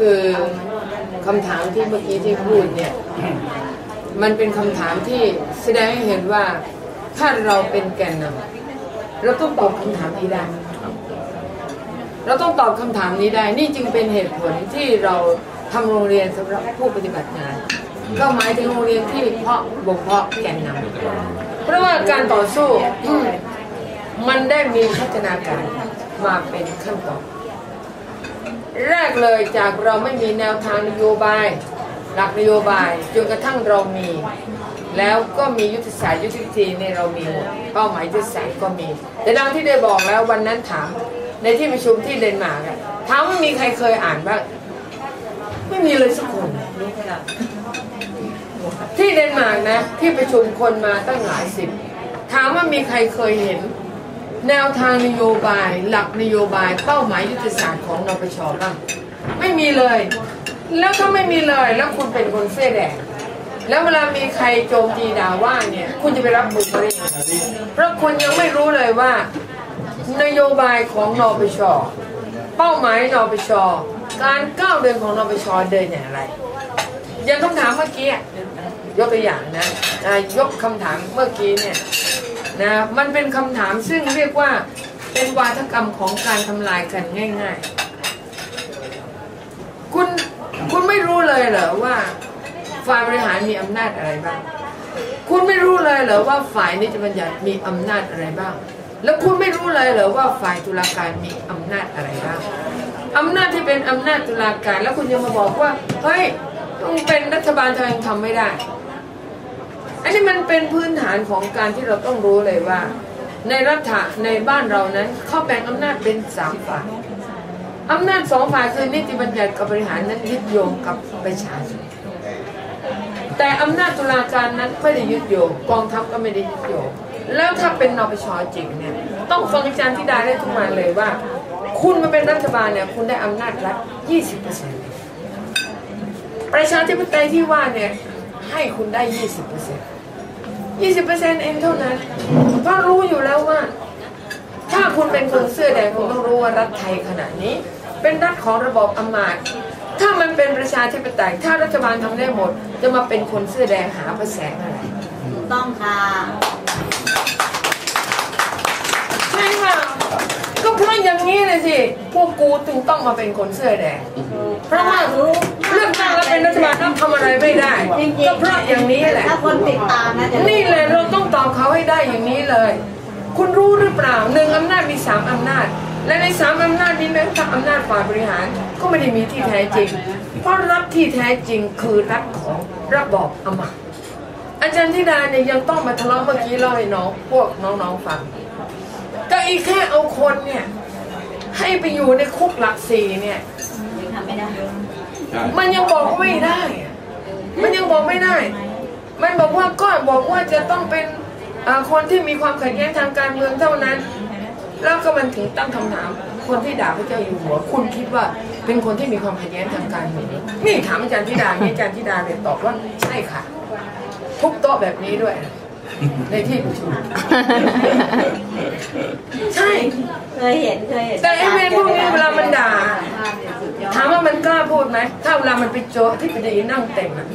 คือคำถามที่เมื่อกี้ที่พูดเนี่ย มันเป็นคำถามที่แสดงให้เห็นว่าถ้าเราเป็นแกนนำเราต้องตอบคำถามนี้ได้ เราต้องตอบคำถามนี้ได้ นี่จึงเป็นเหตุผลที่เราทำโรงเรียนสำหรับผู้ปฏิบัติงาน ก็หมายถึงโรงเรียนที่เพาะบ่มเพาะแกนนำเพราะว่าการต่อสู้มันได้มีพัฒนาการมาเป็นขั้นตอน แรกเลยจากเราไม่มีแนวทางนโยบาย หลักนโยบายจนกระทั่งเรามี แล้วก็มียุทธศาสตร์ยุทธวิธีในเรามีหมดเป้าหมายยุทธศาสตร์ก็มี แต่ดังที่ได้บอกแล้ววันนั้นถามในที่ประชุมที่เดนมาร์กอะถามว่ามีใครเคยอ่านบ้างไม่มีเลยสักคนที่เดนมาร์กนะ ที่ประชุมคนมาตั้งหลายสิบถามว่ามีใครเคยเห็น แนวทางนโยบาย หลักนโยบายเป้าหมายยุทธศาสตร์ของนปชบ้างไม่มีเลย แล้วถ้าไม่มีเลยแล้วคุณเป็นคนเสื้อแดงแล้วเวลามีใครโจมตีด่าว่าเนี่ย คุณจะไปรับมือเขาได้ยังไงเพราะคุณยังไม่รู้เลยว่า นโยบายของนปชเป้าหมายนปชการก้าวเดินของนปชเดินอย่างไรอย่างคำถามเมื่อกี้ยกตัวอย่างนะยกคำถามเมื่อกี้เนี่ย นะมันเป็นคำถามซึ่งเรียกว่าเป็นวาทกรรมของการทำลายกันง่าย ๆ คุณคุณไม่รู้เลยเหรอว่าฝ่ายบริหารมีอำนาจอะไรบ้าง คุณไม่รู้เลยเหรอว่าฝ่ายนิติบัญญัติมีอำนาจอะไรบ้าง แล้วคุณไม่รู้เลยเหรอว่าฝ่ายตุลาการมีอำนาจอะไรบ้างอำนาจที่เป็นอำนาจตุลาการ แล้วคุณยังมาบอกว่าเฮ้ยมึงเป็นรัฐบาลทำไมยังทำไม่ได้ อันนี้มันเป็นพื้นฐานของการที่เราต้องรู้เลยว่า ในรัฐะในบ้านเรานั้นเขาแบ่งอำนาจเป็นสามฝ่ายอำนาจสองฝ่ายคือนิติบัญญัติกับบริหารนั้นยึดโยงกับประชาชนแต่อำนาจตุลาการนั้นไม่ได้ยึดโยงกองทัพก็ไม่ได้ยึดโยงแล้วถ้าเป็นนปชจริงเนี่ยต้องฟังอาจารย์ธิดาได้ทุกมาเลยว่า คุณมาเป็นรัฐบาลเนี่ยคุณได้อำนาจรัฐ 20%ประชาธิปไตยที่ว่าเนี่ยให้คุณได้ 20% 20%เองเท่านั้น เพราะรู้อยู่แล้วว่า ถ้าคุณเป็นคนเสื้อแดงคุณต้องรู้ว่ารัฐไทยขณะนี้ เป็นรัฐของระบอบอำมาตย์ถ้ามันเป็นประชาธิปไตย ถ้ารัฐบาลทำได้หมด จะมาเป็นคนเสื้อแดงหาพระแสงอะไรถูกต้องค่ะใช่ค่ะ ก็เพราะอย่างนี้เลยสิพวกกูจึงต้องมาเป็นคนเสื้อแดงเพราะว่าเลือกตั้งแล้วเป็นรัฐบาลต้องทำอะไรไม่ได้จริงก็เพราะอย่างนี้แหละถ้าคนติดตามนะจะรู้นี่เลยเราต้องตอบเขาให้ได้อย่างนี้เลย คุณรู้หรือเปล่าหนึ่งอำนาจมีสามอำนาจ และในสามอำนาจนี้แม้กระทั่งอำนาจฝ่ายบริหารก็ไม่ได้มีที่แท้จริง เพราะรัฐที่แท้จริงคือรัฐของระบอบอำมาตย์อาจารย์ธิดาเนี่ยยังต้องมาทะเลาะเมื่อกี้เล่าให้น้องพวกน้องๆฟัง ก็อีกแค่เอาคนเนี่ย ให้ไปอยู่ในคุกหลักสี่เนี่ย ทำไม่ได้มันยังบอกไม่ได้อะมันยังบอกไม่ได้ มันบอกว่าก็บอกว่าจะต้องเป็นอ่าคนที่มีความขัดแย้งทางการเมืองเท่านั้น แล้วก็มันถึงตั้งคำถาม คนที่ด่าพระเจ้าอยู่หัว คุณคิดว่าเป็นคนที่มีความขัดแย้งทางการเมืองนี่ถามอาจารย์ธิดานี่อาจารย์ธิดาเลยตอบว่าใช่ค่ะ ทุกโต๊ะแบบนี้ด้วย ในที่ประชุมใช่ เคยเห็นเคยเห็นแต่ไอ้เวรพวกนี้เวลามันด่าถามว่ามันกล้าพูดไหมถ้าเวลามันไปโจที่ปดีนั่งเต็มอะ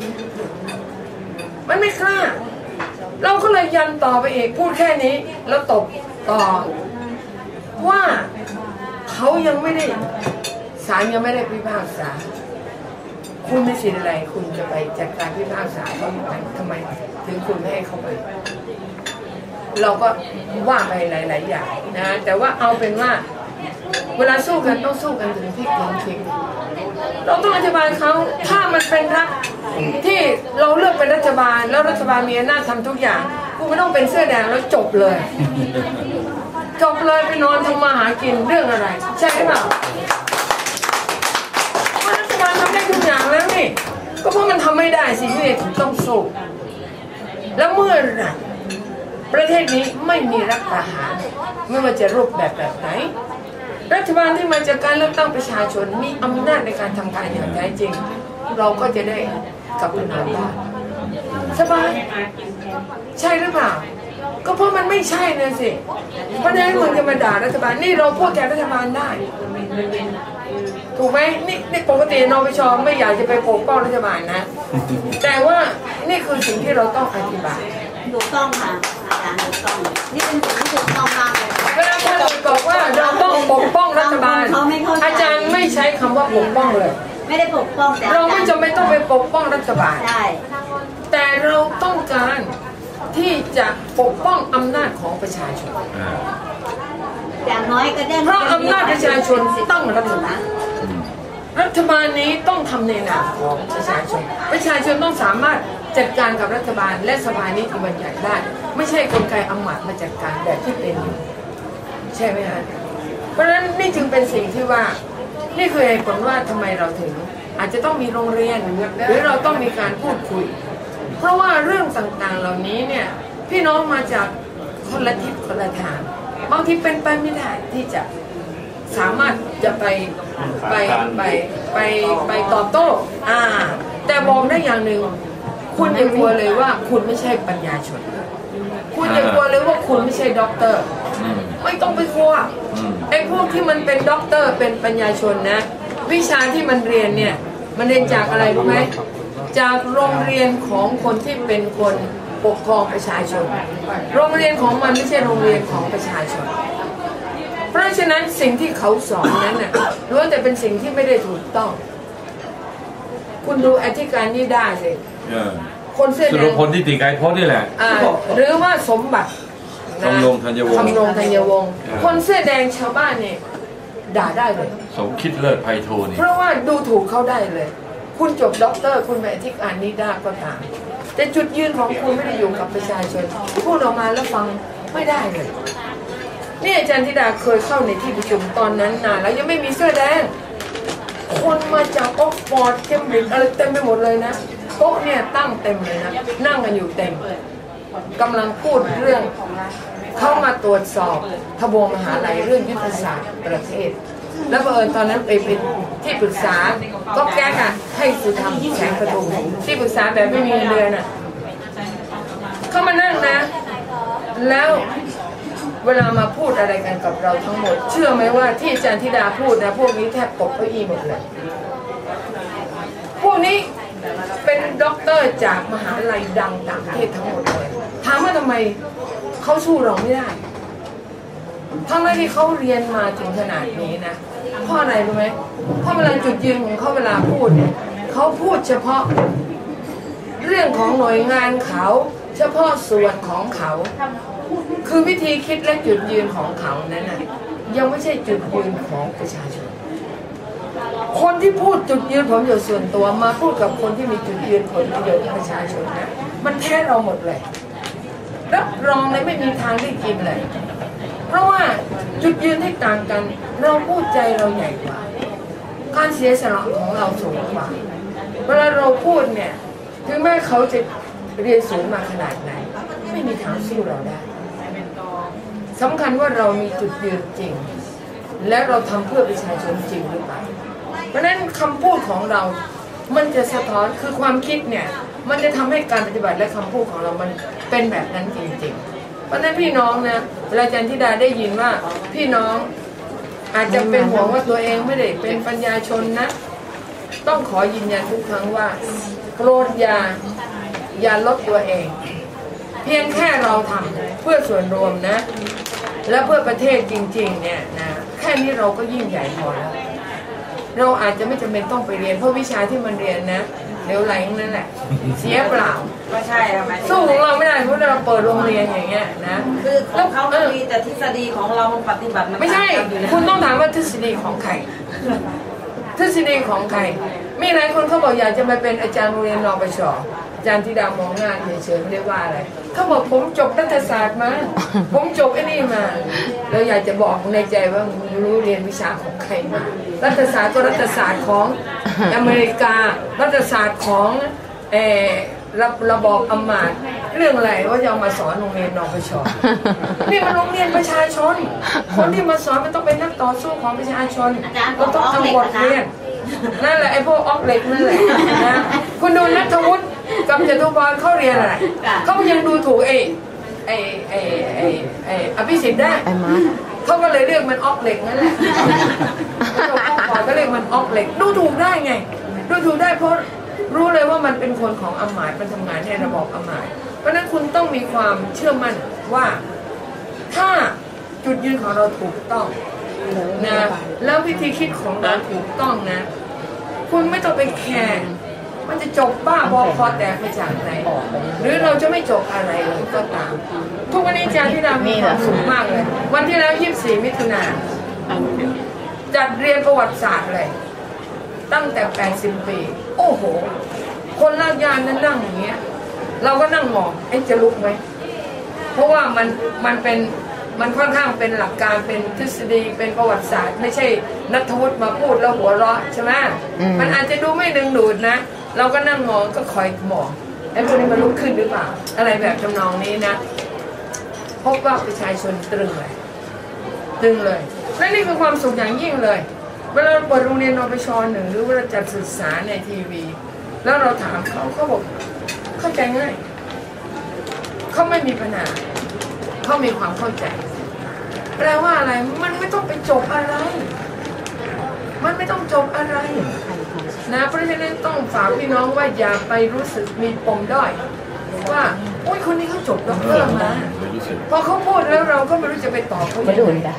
มันไม่กล้า เราก็เลยยันต่อไปอีกพูดแค่นี้ แล้วตบต่อ ว่าเขายังไม่ได้ศาลยังไม่ได้พิพากษา คุณไม่สิทธิ์อะไร คุณจะไปจัดการพิพากษาเขาอย่างไรทำไม ถึงคุณไม่ให้เขาไป เราก็ว่าไปหลาย ๆ อย่างนะ แต่ว่าเอาเป็นว่า เวลาสู้กันต้องสู้กันถึงที่ถึงทิ้งเราต้องอธิบายเขาถ้ามันเป็นรัฐที่เราเลือกเป็นรัฐบาล แล้วรัฐบาลมีอำนาจทำทุกอย่างกูไม่ต้องเป็นเสื้อแดงแล้วจบเลย จบเลยไปนอนทำมาหากินเรื่องอะไร ใช่ไหมเพราะรัฐบาลทำได้ ทุกอย่างแล้วนี่ก็เพราะมันทำไม่ได้สิที่เนี่ยถึงต้องสู้แล้วเมื่อไหร่ประเทศนี้ไม่มีรัฐประหารไม่ว่าจะรูปแบบแบบไหน รัฐบาลที่มาจากการเลือกตั้งประชาชนมีอำนาจในการทำการอย่างแท้จริง เราก็จะได้กลับไปนอนบ้านสบายใช่หรือเปล่า ก็เพราะมันไม่ใช่นะสิเพราะนั้นมึงจะมาด่ารัฐบาลนี่เราพูดแทนรัฐบาลได้ ถูกไหมนี่นี่ปกตินปชไม่อยากจะไปปกป้องรัฐบาลนะ แต่ว่านี่คือสิ่งที่เราต้องอธิบายถูกต้องค่ะอาจารย์ถูกต้องนี่เป็นสิ่งที่ถูกต้องมากเลยเวลาคนอื่นบอกว่าเราต้องปกป้องรัฐบาลเขาไม่เข้าใจอาจารย์ไม่ใช้คำว่าปกป้องเลย ไม่ได้ปกป้องแต่เราไม่จำเป็นต้องไปปกป้องรัฐบาลใช่แต่เราต้องการที่จะปกป้องอำนาจของประชาชนอ่าอย่างน้อยก็ได้เพราะอำนาจประชาชนต้องรัฐบาล รัฐบาลนี้ต้องทำในนามของประชาชน ประชาชนต้องสามารถจัดการกับรัฐบาลและสภานิติบัญญัติได้ ไม่ใช่กลไกอำมาตย์มาจัดการแบบที่เป็นอยู่ใช่ไหมฮะเพราะฉะนั้นนี่จึงเป็นสิ่งที่ว่า นี่คือเหตุผลว่าทำไมเราถึง อาจจะต้องมีโรงเรียนหรือเราต้องมีการพูดคุย เพราะว่าเรื่องต่างๆเหล่านี้เนี่ยพี่น้องมาจากคนละทิศคนละทางบางทีเป็นไปไม่ได้ที่จะ สามารถจะไปไปไปไปไปตอบโต้อ่า แต่บอกได้อย่างหนึ่งคุณอย่ากลัวเลยว่าคุณไม่ใช่ปัญญาชน คุณอย่ากลัวเลยว่าคุณไม่ใช่ด็อกเตอร์อืมไม่ต้องไปกลัวอืมไอ้พวกที่มันเป็นด็อกเตอร์เป็นปัญญาชนนะ วิชาที่มันเรียนเนี่ย มันเรียนจากอะไรรู้ไหมจากโรงเรียนของคนที่เป็นคนปกครองประชาชน โรงเรียนของมันไม่ใช่โรงเรียนของประชาชนเพ ราะฉะนั้นสิ่งที่เขาสอนนั้นน่ะล้วนแต่เป็นสิ่งที่ไม่ได้ถูกต้อง คุณดูอธิการนี่ได้สิเออคนเสื้อสุแดรงพลที่ติไกรพจน์นี่แหละ อ่าหรือว่าสมบัตินะทำรงธัญวงศ์ทำรงธัญวงศ์เออคนเสื้อแดงชาวบ้านเนี่ยด่าได้เลย สมคิดเลิศไพฑูรย์นี่เพราะว่าดูถูกเขาได้เลย คุณจบด็อกเตอร์ คุณเป็นอธิการนิด้าก็ตาม แต่จุดยืนของคุณไม่ได้อยู่กับประชาชน พูดออกมาแล้วฟังไม่ได้เลย นี่อาจารย์ธิดาเคยเข้าในที่ประชุมตอนนั้นนานแล้วยังไม่มีเสื้อแดง คนมาจากออกฟอร์ดเคมบริดจ์อะไรเต็มไปหมดเลยนะโต๊ะเนี่ยตั้งเต็มเลยนะนั่งกันอยู่เต็มกำลังพูดเรื่องเข้ามาตรวจสอบทบวงมหาลัยเรื่องยุทธศาสตร์ประเทศ แล้วบังเอิญตอนนั้นไปเป็นที่ปรึกษาก็แก้ค่ะให้สุธรรมแสงประทุมที่ปรึกษาแบบไม่มีเงินเดือนอะ เข้ามานั่งนะ แล้ว เวลามาพูดอะไรกันกับเราทั้งหมด เชื่อไหมว่าที่อาจารย์ธิดาพูดนะพวกนี้แทบตกเก้าอี้หมดเลยพวกนี้เป็นด็อกเตอร์จากมหาลัยดังต่างประเทศทั้งหมดเลยถามว่าทำไมเขาสู้เราไม่ได้ทั้งที่เขาเรียนมาถึงขนาดนี้นะเพราะอะไรรู้ไหมเพราะเวลาจุดยืนของเขาเวลาพูดเนี่ยเขาพูดเฉพาะเรื่องของหน่วยงานเขา เฉพาะส่วนของเขา คือวิธีคิดและจุดยืนของเขานั้นน่ะยังไม่ใช่จุดยืนของประชาชน คนที่พูดจุดยืนผลประโยชน์ส่วนตัวมาพูดกับคนที่มีจุดยืนผลประโยชน์ประชาชนนะมันแพ้เราหมดเลยรับรองเลยไม่มีทางได้กินเลย เพราะว่าจุดยืนที่ต่างกัน เราพูดใจเราใหญ่กว่า การเสียสละของเราสูงกว่า เวลาเราพูดเนี่ย ถึงแม้เขาจะเรียนสูงมาขนาดไหน ไม่มีทางสู้เราได้ สำคัญว่าเรามีจุดยืนจริง และเราทำเพื่อประชาชนจริงหรือเปล่าเพราะนั้นคำพูดของเรา มันจะสะท้อนคือความคิดเนี่ยมันจะทำให้การปฏิบัติและคำพูดของเรามันเป็นแบบนั้นจริงๆ เพราะฉะนั้นพี่น้องนะเวลาอาจารย์ธิดาได้ยินว่าพี่น้องอาจจะเป็นห่วงว่าตัวเองไม่ได้เป็นปัญญาชนนะ ต้องขอยืนยันทุกครั้งว่าโปรดอย่าอย่าลดตัวเอง เพียงแค่เราทำเพื่อส่วนรวมนะ และเพื่อประเทศจริง ๆ เนี่ยนะแค่นี้เราก็ยิ่งใหญ่พอแล้ว เราอาจจะไม่จำเป็นต้องไปเรียนเพราะวิชาที่มันเรียนนะเดี๋ยวไหลทั้งนั่นแหละ เสียเปล่าก็ใช่ทำไมสู้ของเราไม่ได้เพราะเราเปิดโรงเรียนอย่างเงี้ยนะคือของเขามันมีแต่ทฤษฎีของเรามันปฏิบัติมันไม่ใช่ต่างกันอยู่นะคุณต้องถามว่าทฤษฎีของใครทฤษฎีของใครมีหลายคนเขาบอกอยากจะมาเป็นอาจารย์โรงเรียนนปชอา จารย์ธิดามองหน้าเฉยๆไม่ได้ว่าอะไรเขาบอกผมจบรัฐศาสตร์มา ผมจบไอ้นี่มาแล้วอยากจะบอกในใจว่ามึงรู้เรียนวิชาของใครมารัฐศาสตร์ก็รัฐศาสตร์ของอเมริกา รัฐศาสตร์ของเออระระบอบอำมาตย์เรื่องอะไรว่าจะเอามาสอนโรงเรียนนปชนี่มันโรงเรียนประชาชน คนที่มาสอนมันต้องเป็นนักต่อสู้ของประชาชนเราต้องทำบทเรียนนั่นแหละไอ้พวกออกเหล็กนั่นแหละนะคุณดูนัทวุฒิ กับจตุพรเขาเรียนอะไรเขายังดูถูกไอ้ไอ้ไอ้ไอ้ไอ้อภิสิทธิ์ได้ไอ้มาร์คเขาก็เลยเรียกมันออกเหล็กนั่นแหละเขาบอกอยก็เรียกมันออกเหล็ก ดูถูกได้ไง ดูถูกได้เพราะรู้เลยว่ามันเป็นคนของอำมาตย์มันทำงานในระบอบอำมาตย์เพราะฉะนั้นคุณต้องมีความเชื่อมั่นว่า ถ้าจุดยืนของเราถูกต้องนะแล้ววิธีคิดของเราถูกต้องนะ คุณไม่ต้องไปแข่ง มันจะจบบ้าบอคอแตกไปจากไหน หรือเราจะไม่จบอะไรก็ตาม ทุกวันนี้อาจารย์ที่เรามีความสุขมากเลย วันที่แล้ว24มิถุนาจัดเรียนประวัติศาสตร์เลย ตั้งแต่ 80 ปี โอ้โห คนลากยานนั้นนั่งอย่างเงี้ย เราก็นั่งมองไอ้จะลุกไหม เพราะว่ามันมันเป็นมันค่อนข้างเป็นหลักการเป็นทฤษฎีเป็นประวัติศาสตร์ ไม่ใช่นัทวุฒิมาพูดแล้วหัวเราะใช่ไหมมันอาจจะดูไม่ดึงดูดนะ เราก็นั่งมองก็คอยมองไอ้พวกนี้มันลุกขึ้นหรือเปล่า อะไรแบบทำนองนี้นะ พบว่าประชาชนตรึงเลยตึงเลยและนี่คือความสุขอย่างยิ่งเลย เวลาเปิดโรงเรียนนปชหนึ่งหรือเวลาจัดศึกษาในทีวี แล้วเราถามเขาเขาบอกเข้าใจง่ายเขาไม่มีปัญหาเขามีความเข้าใจแปลว่าอะไรมันไม่ต้องไปจบอะไร มันไม่ต้องจบอะไร นะเพราะฉะนั้นต้องฝากพี่น้องว่าอย่าไปรู้สึกมีปมด้อยว่าโอ้ยคนนี้เขาจบด็อกเตอร์มาไม่รู้สึกพอเขาพูดแล้วเราก็ไม่รู้จะไปตอบเขาไม่ยังดูไงนจ้ะ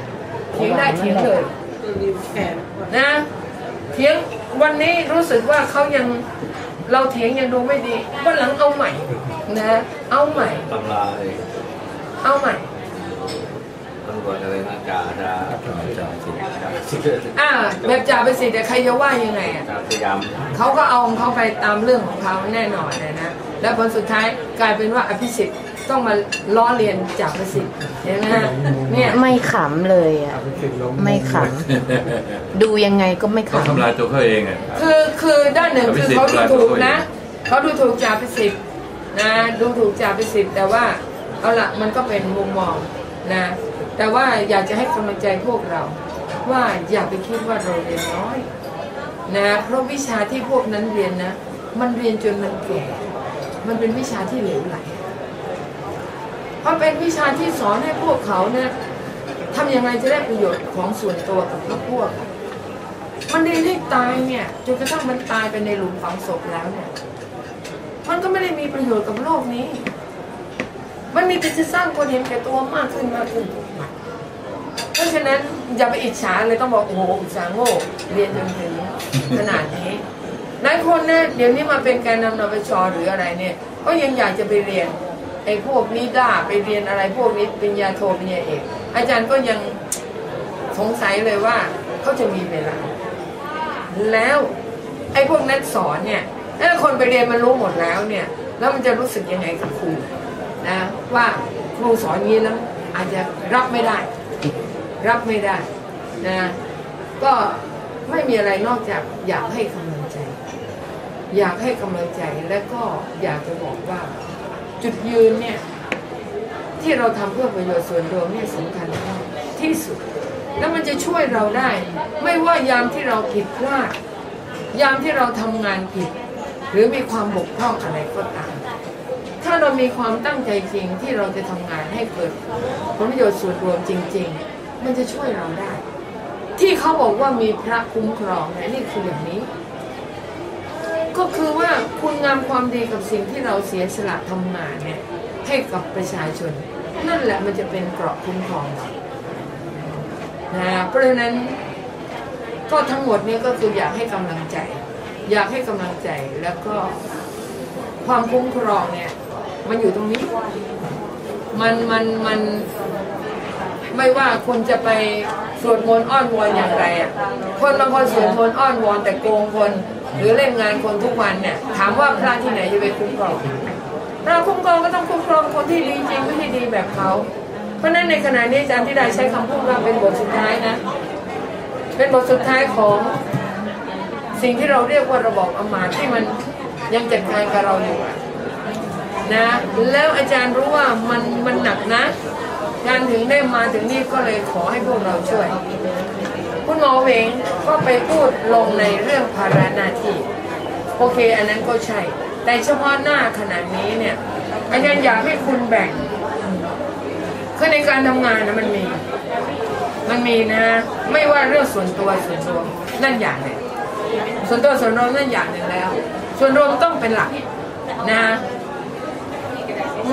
เถียงได้เถียงเลยนะเถียงวันนี้รู้สึกว่าเขายังเราเถียงยังดูไม่ดีวันหลังเอาใหม่นะเอาใหม่ตำราเลยเอาใหม่ตำรวจอะไรนะจ่าจ่าจ่าสิ อ่าแบบจ่าไปสิแต่ใครจะว่ายังไงอะจ่าพยายามเขาก็เอาของเขาไปตามเรื่องของเขาแน่นอนนะนะแล้วผลสุดท้ายกลายเป็นว่าอภิสิทธิ์ต้องมาล้อเลียนจ่าประสิทธิ์เห็นไหมฮะเนี่ยไม่ขำเลยอะไม่ขำดูยังไงก็ไม่เขาขำทำลายตัวเขาเองอะคือคือด้านหนึ่งอภิคือสิทธิ์เขาดูถูกกลายเป็นตัวนะเขาดูถูกจ่าประสิทธิ์นะดูถูกจ่าประสิทธิ์แต่ว่าเอาละมันก็เป็นมุมมองนะ แต่ว่าอยากจะให้กำลังใจพวกเรา ว่าอย่าไปคิดว่าเราเรียนน้อยนะเพราะวิชาที่พวกนั้นเรียนนะ มันเรียนจนมันแก่มันเป็นวิชาที่เหลวไหลเพราะเป็นวิชาที่สอนให้พวกเขาเนี่ยทำยังไงจะได้ประโยชน์ของส่วนตัวกับพวกพวก มันเรียนให้ตายเนี่ยจนกระทั่งมันตายไปในหลุมฝังศพแล้วเนี่ย มันก็ไม่ได้มีประโยชน์กับโลกนี้ มันมีแต่จะสร้างคนเห็นแก่ตัวมากขึ้นมากขึ้น เพราะฉะนั้นอย่าไปอิจฉาเลยต้องบอกโอ้โหอุตสาโง่เรียนจนถึงขนาดนี้หลายคนเนี่ยเดี๋ยวนี้มาเป็นแกนนำนปชหรืออะไรเนี่ย ก็ยังอยากจะไปเรียนไอ้พวกนี้ด้าไปเรียนอะไรพวกนี้ปริญญาโทปริญญาเอกอาจารย์ก็ยังสงสัยเลยว่าเขาจะมีเวลา แล้วไอ้พวกนั้นสอนเนี่ยถ้าคนไปเรียนมันรู้หมดแล้วเนี่ย แล้วมันจะรู้สึกยังไงกับครูนะว่าครูสอนงนี้แล้วอาจจะรับไม่ได้ รับไม่ได้นะก็ไม่มีอะไรนอกจากอยากให้กำลังใจ อยากให้กำลังใจและก็อยากจะบอกว่า จุดยืนเนี่ยที่เราทำเพื่อประโยชน์ส่วนรวมเนี่ยสำคัญมากที่สุด แล้วมันจะช่วยเราได้ ไม่ว่ายามที่เราผิดพลาดยามที่เราทำงานผิด หรือมีความบกพร่องอะไรก็ตาม ถ้าเรามีความตั้งใจจริงที่เราจะทำงานให้เกิดผลประโยชน์ส่วนรวมจริง ๆ มันจะช่วยเราได้ ที่เขาบอกว่ามีพระคุ้มครองเนี่ยนี่คืออย่างนี้ ก็คือว่าคุณงามความดีกับสิ่งที่เราเสียสละทำงานเนี่ยให้กับประชาชน นั่นแหละมันจะเป็นเกราะคุ้มครองเรานะเพราะฉะนั้นก็ทั้งหมดนี้ก็คืออยากให้กำลังใจ อยากให้กำลังใจแล้วก็ความคุ้มครองเนี่ย มันอยู่ตรงนี้ มันมันมัน ไม่ว่าคุณจะไปสวดมนต์อ้อนวอนอย่างไรอะคนบางคนสวดมนต์อ้อนวอนแต่โกงคน หรือเล่นงานคนทุกวันเนี่ย ถามว่าพระที่ไหนจะไปคุ้มครองพระคุ้มครองก็ต้องคุ้มครองคนที่ดีจริงไม่ใช่ดีแบบเขาเพราะนั้นในขณะนี้อาจารย์ที่ได้ใช้คำพูดว่าเป็นบทสุดท้ายนะ เป็นบทสุดท้ายของสิ่งที่เราเรียกว่าระบบอำมาตย์ที่มันยังจัดการกับเราอยู่นะ แล้วอาจารย์รู้ว่ามันมันหนักนะ การถึงได้มาถึงนี่ก็เลยขอให้พวกเราช่วย คุณหมอเวงก็ไปพูดลงในเรื่องภาระหน้าที่โอเค อันนั้นก็ใช่ แต่เฉพาะหน้าขนาดนี้เนี่ยอาจารย์อยากให้คุณแบ่งคือในการทำงานนะมันมี มันมีนะ ไม่ว่าเรื่องส่วนตัวส่วนรวมนั่นอย่างหนึ่งส่วนตัวส่วนรวมนั่นอย่างหนึ่งแล้ว ส่วนรวมต้องเป็นหลักนะ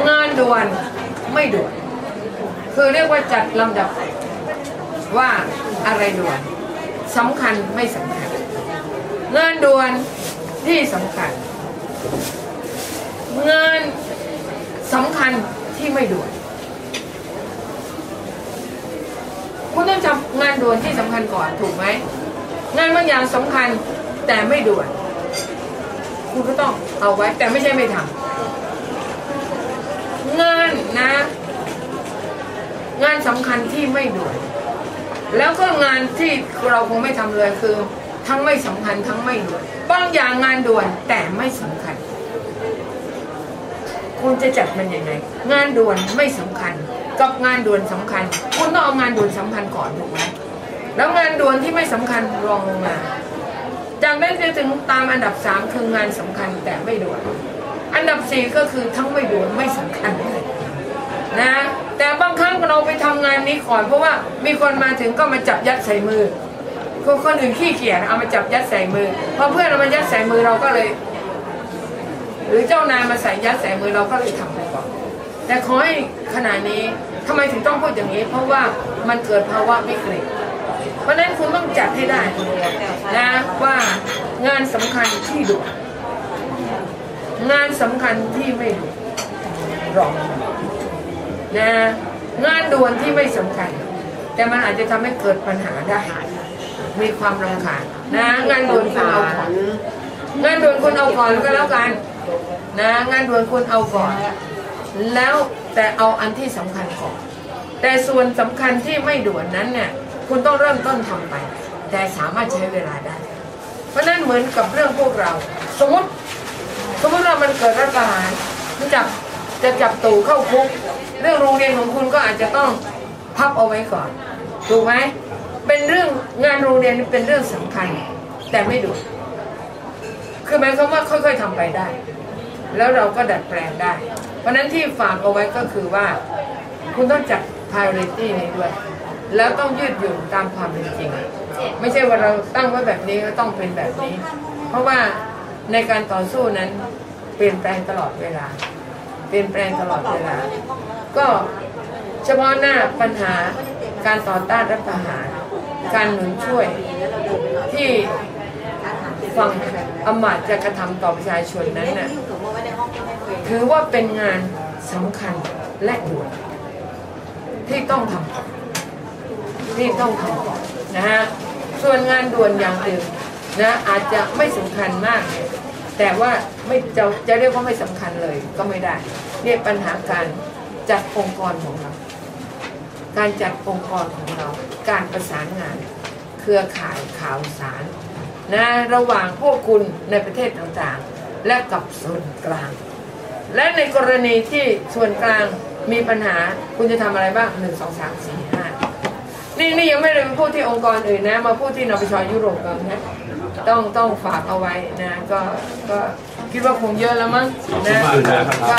งานด่วนไม่ด่วน คือเรียกว่าจัดลำดับว่าอะไรด่วนสำคัญไม่สำคัญเงานด่วนที่สำคัญ เงานสำคัญที่ไม่ด่วน คุณต้องทำงานด่วนที่สำคัญก่อนถูกไหมงานบางอย่างสำคัญแต่ไม่ด่วน คุณก็ต้องเอาไว้แต่ไม่ใช่ไม่ทำเงานนะ งานสำคัญที่ไม่ด่วนแล้วก็งานที่เราคงไม่ทำเลยคือ ทั้งไม่สำคัญทั้งไม่ด่วนบางอย่างงานด่วนแต่ไม่สำคัญ คุณจะจัดมันยังไง งานด่วนไม่สำคัญ กับงานด่วนสำคัญ คุณต้องเอางานด่วนสำคัญก่อนถูกไหมแล้วงานด่วนที่ไม่สำคัญรองลงมาจากนั้นจะถึงตามอันดับสามคืองานสำคัญแต่ไม่ด่วน อันดับสี่ก็คือทั้งไม่ด่วนไม่สำคัญเลย นะแต่บางครั้งเราไปทำงานนี้ก่อน เพราะว่ามีคนมาถึงก็มาจับยัดใส่มือคนคนอื่นขี้เกียจเอามาจับยัดใส่มือพอเพื่อนเอามายัดใส่มือเราก็เลย หรือเจ้านายมาใส่ยัดใส่มือเราก็เลยทำไปก่อนแต่ขอให้ขณะนี้ทำไมถึงต้องพูดอย่างนี้ เพราะว่ามันเกิดภาวะวิกฤตเพราะนั้นคุณต้องจัดให้ได้นะว่างานสำคัญที่ด่วนงานสำคัญที่ไม่ด่วนรอง นะงานด่วนที่ไม่สำคัญ แต่มันอาจจะทำให้เกิดปัญหาได้ มีความรำคาญนะงานด่วนคุณเอาก่อนงานด่วนคุณเอาก่อนก็แล้วกันนะงานด่วนคุณเอาก่อน แล้วแต่เอาอันที่สำคัญก่อนแต่ส่วนสำคัญที่ไม่ด่วนนั้นเนี่ยคุณต้องเริ่มต้นทำไป แต่สามารถใช้เวลาได้ เพราะนั้นเหมือนกับเรื่องพวกเรา สมมติสมมติว่ามันเกิดรัฐประหารจะจับจะจับตู่เข้าคุก เรื่องโรงเรียนของคุณก็อาจจะต้องพับเอาไว้ก่อน ถูกไหมเป็นเรื่องงานโรงเรียนเป็นเรื่องสำคัญ แต่ไม่ด่วนคือหมายความว่าค่อยๆทำไปได้ แล้วเราก็ดัดแปลงได้ เพราะฉะนั้นที่ฝากเอาไว้ก็คือว่า คุณต้องจัด priority นี้ด้วย แล้วต้องยืดหยุ่นตามความเป็นจริง ไม่ใช่ว่าเราตั้งไว้แบบนี้ก็ต้องเป็นแบบนี้ เพราะว่าในการต่อสู้นั้นเปลี่ยนแปลงตลอดเวลา ลี่ยนแปลงตลอดเวลา ก็เฉพาะหน้าปัญหาการต่อต้านรัฐประหาร การหนุนช่วยที่ฝั่งอำมาตจะกระทำต่อประชาชนนั้นน่ะถือว่าเป็นงานสำคัญและด่วนที่ต้องทำที่ต้องทำนะฮะส่วนงานด่วนอย่างอื่นนะอาจจะไม่สำคัญมาก แต่ว่าไม่จะจะเรียกว่าไม่สำคัญเลยก็ไม่ได้เรียกปัญหาการจัดองค์กรของเรา การจัดองค์กรของเรา การประสานงาน เครือข่ายข่าวสารนะระหว่างพวกคุณในประเทศต่างๆ และกับส่วนกลาง และในกรณีที่ส่วนกลางมีปัญหาคุณจะทำอะไรบ้างหนึ่งสองสามสี่ห้านี่นี่ยังไม่ได้มาพูดที่องค์กรอื่นนะ มาพูดที่นปชยุโรปกันนะ ต้องต้องฝากเอาไว้นะก็ก็คิดว่าคงเยอะแล้วมั้งนะก็